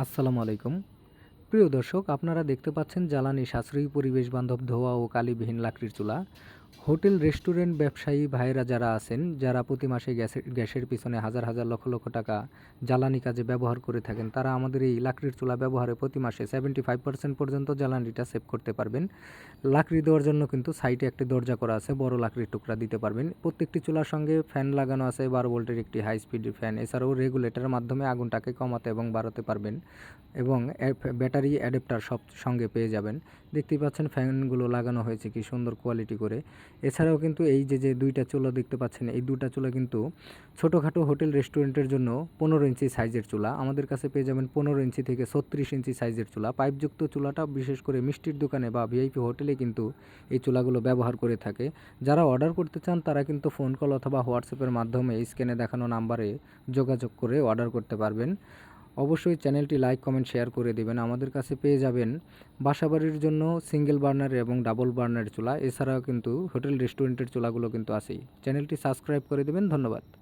আসসালামু আলাইকুম। প্রিয় দর্শক, আপনারা দেখতে পাচ্ছেন জ্বালানি, সাশ্রয়ী পরিবেশ বান্ধব ধোয়া ও কালিবিহীন লাকড়ির চুলা। হোটেল, রেস্টুরেন্ট ব্যবসায়ী ভাইরা যারা আছেন, যারা প্রতি মাসে গ্যাসের গ্যাসের পিছনে হাজার হাজার লক্ষ লক্ষ টাকা জ্বালানি কাজে ব্যবহার করে থাকেন, তারা আমাদের এই লাকড়ির চুলা ব্যবহারে প্রতি মাসে সেভেন্টি ফাইভ পার্সেন্ট পর্যন্ত জ্বালানিটা সেভ করতে পারবেন। লাকড়ি দেওয়ার জন্য কিন্তু সাইডে একটি দরজা করা আছে, বড় লাকড়ির টুকরা দিতে পারবেন। প্রত্যেকটি চুলার সঙ্গে ফ্যান লাগানো আছে, বারো ভোল্টের একটি হাই স্পিডের ফ্যান এছাড়াও রেগুলেটরের মাধ্যমে আগুনটাকে কমাতে এবং বাড়াতে পারবেন। এবং অ্যাপ- ব্যাটারি অ্যাডাপ্টার সব সঙ্গে পেয়ে যাবেন। দেখতেই পাচ্ছেন ফ্যানগুলো লাগানো হয়েছে, কি সুন্দর কোয়ালিটি করে। এছাড়াও কিন্তু এই যে যে দুইটা চুলা দেখতে পাচ্ছেন, এই দুটা চুলা কিন্তু ছোটোখাটো হোটেল রেস্টুরেন্টের জন্য পনেরো ইঞ্চি সাইজের চুলা। আমাদের কাছে পেয়ে যাবেন পনেরো ইঞ্চি থেকে ছত্রিশ ইঞ্চি সাইজের চুলা। পাইপযুক্ত চুলাটা বিশেষ করে মিষ্টির দোকানে বা ভিআইপি হোটেলে কিন্তু এই চুলাগুলো ব্যবহার করে থাকে। যারা অর্ডার করতে চান, তারা কিন্তু ফোন কল অথবা হোয়াটসঅ্যাপের মাধ্যমে স্ক্যানে দেখানো নাম্বারে যোগাযোগ করে অর্ডার করতে পারবেন। অবশ্যই চ্যানেলটি লাইক, কমেন্ট, শেয়ার করে দেবেন। আমাদের কাছে পেয়ে যাবেন বাসাবাড়ির জন্য সিঙ্গেল বার্নার এবং ডাবল বার্নার চুলা। এছাড়াও কিন্তু হোটেল, রেস্টুরেন্টের চুলাগুলো কিন্তু আছেই। চ্যানেলটি সাবস্ক্রাইব করে দেবেন। ধন্যবাদ।